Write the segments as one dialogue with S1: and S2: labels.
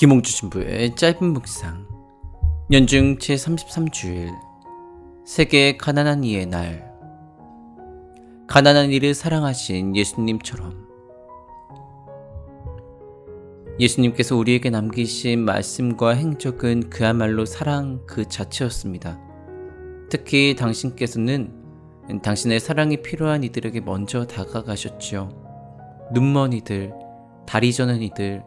S1: 김홍주 신부의 짧은 묵상 연중 제33주일 세계 가난한 이의 날 가난한 이를 사랑하신 예수님처럼 예수님께서 우리에게 남기신 말씀과 행적은 그야말로 사랑 그 자체였습니다. 특히 당신께서는 당신의 사랑이 필요한 이들에게 먼저 다가가셨지요. 눈먼 이들, 다리 저는 이들,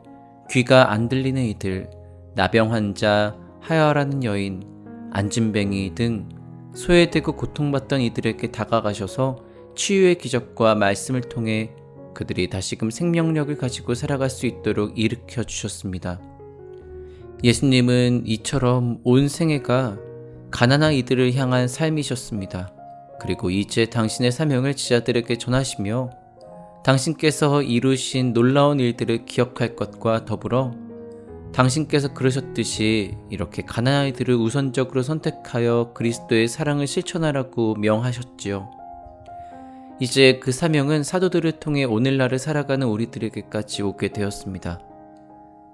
S1: 귀가 안 들리는 이들, 나병 환자, 하혈하는 여인, 안진뱅이 등 소외되고 고통받던 이들에게 다가가셔서 치유의 기적과 말씀을 통해 그들이 다시금 생명력을 가지고 살아갈 수 있도록 일으켜 주셨습니다. 예수님은 이처럼 온 생애가 가난한 이들을 향한 삶이셨습니다. 그리고 이제 당신의 사명을 지자들에게 전하시며 당신께서 이루신 놀라운 일들을 기억할 것과 더불어 당신께서 그러셨듯이 이렇게 가난한 이들을 우선적으로 선택하여 그리스도의 사랑을 실천하라고 명하셨지요. 이제 그 사명은 사도들을 통해 오늘날을 살아가는 우리들에게까지 오게 되었습니다.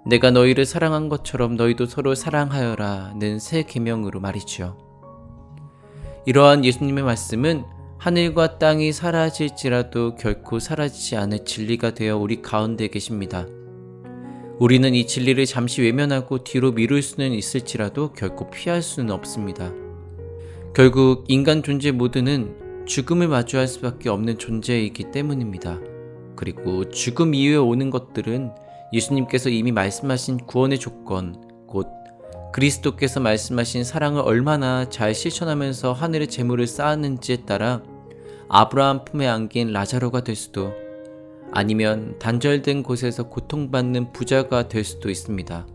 S1: 내가 너희를 사랑한 것처럼 너희도 서로 사랑하여라는 새 계명으로 말이죠. 이러한 예수님의 말씀은 하늘과 땅이 사라질지라도 결코 사라지지 않을 진리가 되어 우리 가운데 계십니다. 우리는 이 진리를 잠시 외면하고 뒤로 미룰 수는 있을지라도 결코 피할 수는 없습니다. 결국 인간 존재 모두는 죽음을 마주할 수밖에 없는 존재이기 때문입니다. 그리고 죽음 이후에 오는 것들은 예수님께서 이미 말씀하신 구원의 조건, 곧 그리스도께서 말씀하신 사랑을 얼마나 잘 실천하면서 하늘의 재물을 쌓았는지에 따라 아브라함 품에 안긴 라자로가 될 수도 아니면 단절된 곳에서 고통받는 부자가 될 수도 있습니다.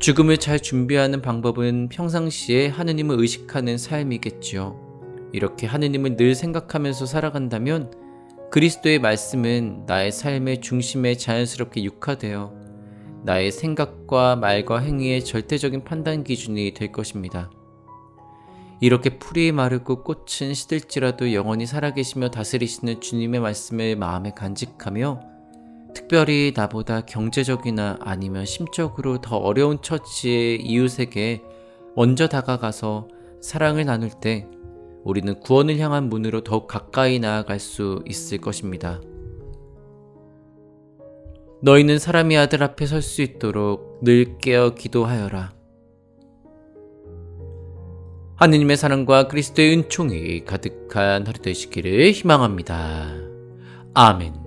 S1: 죽음을 잘 준비하는 방법은 평상시에 하느님을 의식하는 삶이겠지요. 이렇게 하느님을 늘 생각하면서 살아간다면 그리스도의 말씀은 나의 삶의 중심에 자연스럽게 육화되어 나의 생각과 말과 행위의 절대적인 판단 기준이 될 것입니다. 이렇게 풀이 마르고 꽃은 시들지라도 영원히 살아계시며 다스리시는 주님의 말씀을 마음에 간직하며 특별히 나보다 경제적이나 아니면 심적으로 더 어려운 처지의 이웃에게 먼저 다가가서 사랑을 나눌 때 우리는 구원을 향한 문으로 더욱 가까이 나아갈 수 있을 것입니다. 너희는 사람의 아들 앞에 설 수 있도록 늘 깨어 기도하여라. 하느님의 사랑과 그리스도의 은총이 가득한 하루 되시기를 희망합니다. 아멘.